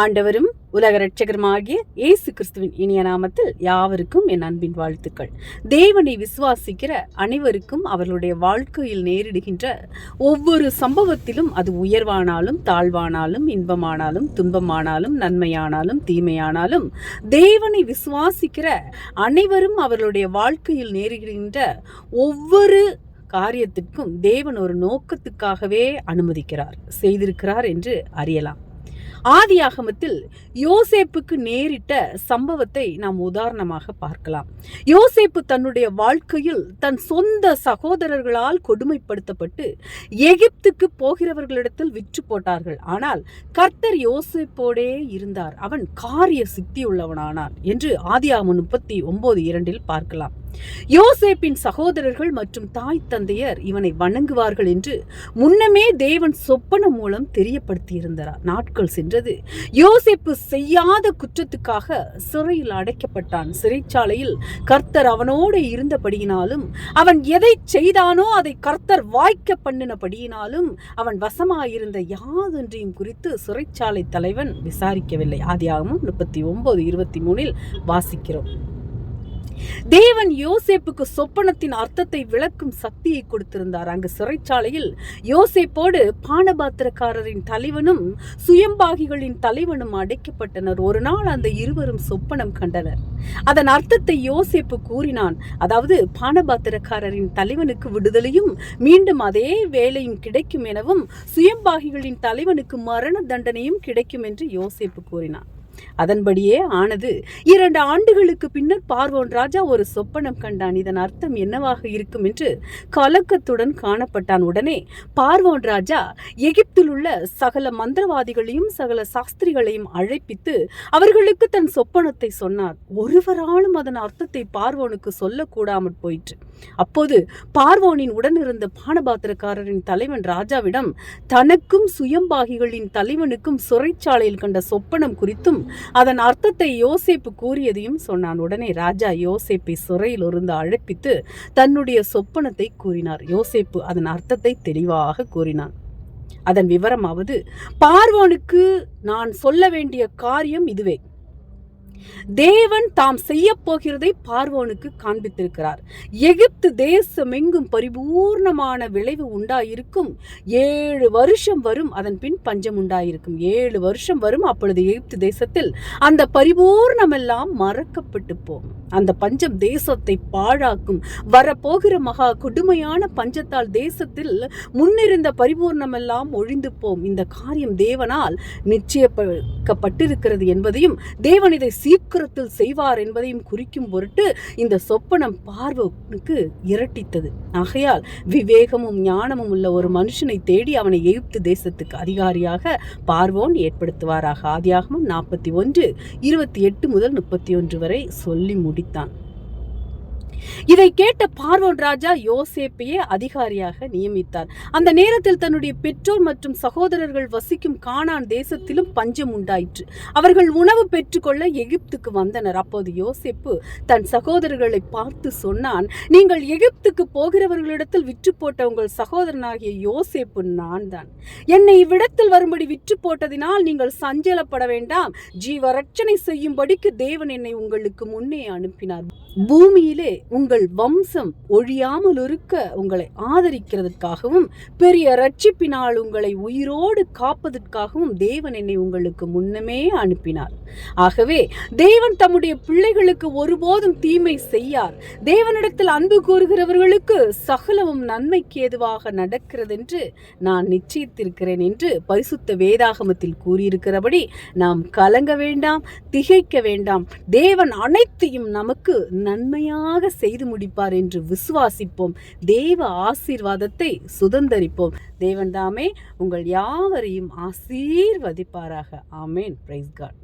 ஆண்டவரும் உலக ரட்சகருமாகிய இயேசு கிறிஸ்துவின் இனிய நாமத்தில் யாவருக்கும் என் அன்பின் வாழ்த்துக்கள். தேவனை விசுவாசிக்கிற அனைவருக்கும் அவர்களுடைய வாழ்க்கையில் நேரிடுகின்ற ஒவ்வொரு சம்பவத்திலும் அது உயர்வானாலும் தாழ்வானாலும் இன்பமானாலும் துன்பமானாலும் நன்மையானாலும் தீமையானாலும் தேவனை விசுவாசிக்கிற அனைவரும் அவர்களுடைய வாழ்க்கையில் நேரிடுகின்ற ஒவ்வொரு காரியத்திற்கும் தேவன் ஒரு நோக்கத்துக்காகவே அனுமதிக்கிறார் செய்திருக்கிறார் என்று அறியலாம். ஆதியாகமத்தில் யோசேப்புக்கு நேரிட்ட சம்பவத்தை நாம் உதாரணமாக பார்க்கலாம். யோசேப்பு தன்னுடைய வாழ்க்கையில் தன் சொந்த சகோதரர்களால் கொடுமைப்படுத்தப்பட்டு எகிப்துக்கு போகிறவர்களிடத்தில் விற்று போட்டார்கள். ஆனால் கர்த்தர் யோசேப்போடே இருந்தார். அவன் காரிய சித்தி உள்ளவனானான் என்று ஆதியாகமம் முப்பத்தி ஒன்பது இரண்டில் பார்க்கலாம். யோசேப்பின் சகோதரர்கள் மற்றும் தாய் தந்தையர் இவனை வணங்குவார்கள் என்று முன்னமே தேவன் சொப்பனம் மூலம் தெரியப்படுத்தியிருந்தார். நாட்கள் சென்றது. யோசேப்பு செய்யாத குற்றத்துக்காக சிறையில் அடைக்கப்பட்டான். சிறைச்சாலையில் கர்த்தர் அவனோடு இருந்தபடியினாலும் அவன் எதை செய்தானோ அதை கர்த்தர் வாய்க்க பண்ணினபடியினாலும் அவன் வசமாயிருந்த யாதொன்றையும் குறித்து சிறைச்சாலை தலைவன் விசாரிக்கவில்லை. ஆதியாகமும் முப்பத்தி ஒன்பது இருபத்தி மூணில் வாசிக்கிறோம். தேவன் யோசேப்புக்கு சொப்பனத்தின் அர்த்தத்தை விளக்கும் சக்தியை கொடுத்திருந்தார். அங்கு சிறைச்சாலையில் யோசேப்போடு பானபாத்திரக்காரரின் தலைவனும் சுயம்பாகிகளின் தலைவனும் அடைக்கப்பட்டனர். ஒரு நாள் அந்த இருவரும் சொப்பனம் கண்டனர். அதன் அர்த்தத்தை யோசேப்பு கூறினான். அதாவது பானபாத்திரக்காரரின் தலைவனுக்கு விடுதலையும் மீண்டும் அதே வேலையும் கிடைக்கும் எனவும் சுயம்பாகிகளின் தலைவனுக்கு மரண தண்டனையும் கிடைக்கும் என்று யோசேப்பு கூறினான். அதன்படியே ஆனது. இரண்டு ஆண்டுகளுக்கு பின்னர் பார்வோன் ராஜா ஒரு சொப்பனம் கண்டான். இதன் அர்த்தம் என்னவாக இருக்கும் என்று கலக்கத்துடன் காணப்பட்டான். உடனே பார்வோன் ராஜா எகிப்தில் உள்ள சகல மந்திரவாதிகளையும் சகல சாஸ்திரிகளையும் அழைப்பித்து அவர்களுக்கு தன் சொப்பனத்தை சொன்னார். ஒருவராலும் அதன் அர்த்தத்தை பார்வோனுக்கு சொல்லக்கூடாமற் போயிற்று. அப்போது பார்வோனின் உடனிருந்த பானபாத்திரக்காரரின் தலைவன் ராஜாவிடம் தனக்கும் சுயம்பாகிகளின் தலைவனுக்கும் சிறைச்சாலையில் கண்ட சொப்பனம் குறித்தும் அதன் அர்த்தத்தை யோசேப்பு கூறியதையும் சொன்னான். உடனே ராஜா யோசேப்பை சிறையில் இருந்து அழைப்பித்து தன்னுடைய சொப்பனத்தை கூறினார். யோசேப்பு அதன் அர்த்தத்தை தெளிவாக கூறினான். அதன் விவரமாவது பார்வோனுக்கு நான் சொல்ல வேண்டிய காரியம் இதுவே. தேவன் தாம் செய்ய போகிறதை பார்வோனுக்கு காண்பித்திருக்கிறார். எகிப்து தேசமெங்கும் பரிபூர்ணமான விளைவு உண்டாயிருக்கும். ஏழு வருஷம் வரும் அதன் பின் பஞ்சம் உண்டாயிருக்கும். ஏழு வருஷம் வரும் அப்பொழுது எகிப்து தேசத்தில் அந்த பரிபூர்ணமெல்லாம் மறக்கப்பட்டு போகும் அந்த பஞ்சம் தேசத்தை பாழாக்கும் வரப்போகிற மகா கொடுமையான பஞ்சத்தால் தேசத்தில் முன்னிருந்த பரிபூர்ணமெல்லாம் ஒழிந்து போம் இந்த காரியம் தேவனால் நிச்சயப்பட்டிருக்கிறது என்பதையும் தேவன் இதை சீக்கிரத்தில் செய்வார் என்பதையும் குறிக்கும் பொருட்டு இந்த சொப்பனம் பார்வனுக்கு இரட்டித்தது. ஆகையால் விவேகமும் ஞானமும் உள்ள ஒரு மனுஷனை தேடி அவனை எகிப்து தேசத்துக்கு அதிகாரியாக பார்வோன் ஏற்படுத்துவாராக. ஆதியாகமும் நாற்பத்தி ஒன்று இருபத்தி எட்டு முதல் முப்பத்தி ஒன்று வரை சொல்லி முடித்தான். இதை கேட்ட பார்வோன் ராஜா யோசேப்பையே அதிகாரியாக நியமித்தார். அந்த நேரத்தில் தன்னுடைய பெற்றோர் மற்றும் சகோதரர்கள் வசிக்கும் கானான் தேசத்திலும் பஞ்சம் உண்டாயிற்று. அவர்கள் உணவு பெற்றுக்கொள்ள எகிப்துக்கு வந்தனர். அப்போது யோசேப்பு தன் சகோதரர்களை பார்த்து சொன்னான் நீங்கள் எகிப்துக்கு போகிறவர்களிடத்தில் விற்று போட்ட உங்கள் சகோதரனாகிய யோசேப்பு நான் தான் என்னை இவ்விடத்தில் வரும்படி விற்று போட்டதினால் நீங்கள் சஞ்சலப்பட வேண்டாம். ஜீவ ரட்சனை செய்யும்படிக்கு தேவன் என்னை உங்களுக்கு முன்னே அனுப்பினார். பூமியிலே உங்கள் வம்சம் ஒழியாமல் இருக்க உங்களை ஆதரிக்கிறதுக்காகவும் பெரிய ரட்சிப்பினால் உங்களை உயிரோடு காப்பதற்காகவும் தேவன் என்னை உங்களுக்கு முன்னமே அனுப்பினார். ஆகவே தேவன் தம்முடைய பிள்ளைகளுக்கு ஒருபோதும் தீமை செய்யார். தேவனிடத்தில் அன்பு கூறுகிறவர்களுக்கு சகலமும் நன்மைக்கு ஏதுவாக நடக்கிறதென்று நான் நிச்சயித்திருக்கிறேன் என்று பரிசுத்த வேதாகமத்தில் கூறியிருக்கிறபடி நாம் கலங்க வேண்டாம் திகைக்க வேண்டாம். தேவன் அனைத்தையும் நமக்கு நன்மையாக செய்து முடிப்பார் என்று விசுவாசிப்போம். தேவ ஆசீர்வாதத்தை சுதந்தரிப்போம். தேவன் தாமே உங்கள் யாவரையும் ஆசீர்வதிப்பாராக. ஆமேன். Price God